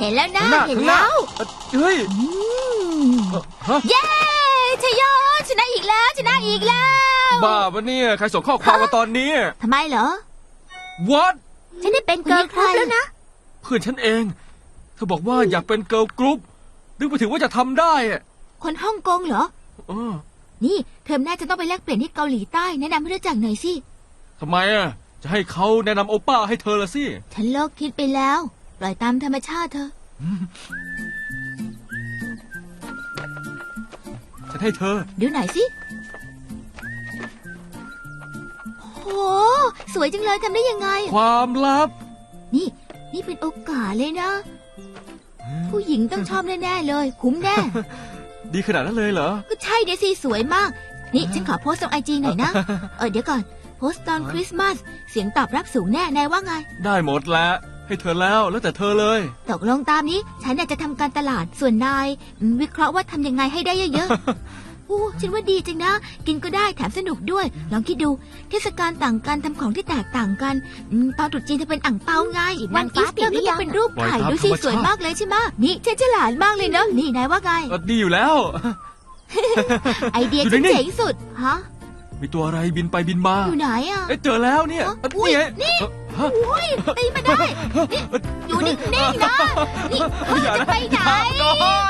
เห็นแล้วนะข้างหน้าเห็นข้างหน้าแล้วเอ่อเฮ้ยอืมเอ่อฮะเย้ชยโยชนะอีกแล้ว ชนะอีกแล้ว บ้าปะเนี่ย ใครส่งข้อความมาตอนนี้ ทำไมเหรอ what ฉันได้เป็นเกิร์ลกรุ๊ปแล้วนะ เพื่อนฉันเอง เธอบอกว่าอยากเป็นเกิร์ลกรุ๊ปนึกไปถึงว่าจะทำได้อะคนฮ่องกงเหรอ เออนี่เทอมหน้าจะต้องไปแลกเปลี่ยนที่เกาหลีใต้แนะนำให้รู้จักหน่อยสิทำไมอะ จะให้เขาแนะนำโอป้าให้เธอละสิ ฉันเลิกคิดไปแล้ว ปล่อยตามธรรมชาติเธอะฉันให้เธอดูหน่อยสิโหสวยจังเลยทำได้ยังไง ความลับ นี่ นี่เป็นโอกาสเลยนะ ผู้หญิงต้องชอบแน่ๆเลย คุ้มแน่ ดีขนาดนั้นเลยเหรอ ก็ใช่เดซี่สวยมาก นี่ฉันขอโพสต์ลงไอจีหน่อยนะ เออเดี๋ยวก่อน โพสต์ตอนคริสต์มาส เสียงตอบรับสูงแน่นายว่าไง ได้หมดแล้ว ให้เธอแล้วแล้วแต่เธอเลย ตกลงตามนี้ ฉันอยากจะทำการตลาดส่วนนายอืมวิเคราะห์ว่าทำยังไงให้ได้เยอะๆ อู้ฉันว่าดีจังนะ กินก็ได้แถมสนุกด้วย ลองคิดดู เทศกาลต่างกันทำของที่แตกต่างกันอมตอนตรุษจีนจะเป็นอ่างเปาไงวันอีสเตอร์ก็จะเป็นรูปไข่ปล่อยตามดูสิธรรมชาติ สวยมากเลยใช่ไหมะนี่ฉันฉลาดมากเลยเนาะนี่นายว่าไงก็ดีอยู่แล้ว ไอเดียอยู่ฉันนิ่งๆเจ๋งสุดฮะมีตัวอะไรบินไปบินมา อยู่ไหนอะ เอ้ยเจอแล้วเนี่ยอ๋อเอ้ยอุ๊ยไงนี่เอ้อฮะอุ้ยตีมาได้ นี่อยู่นิ่งๆนะ นี่เธออย่าจะนะไปไหนอย่าน้อย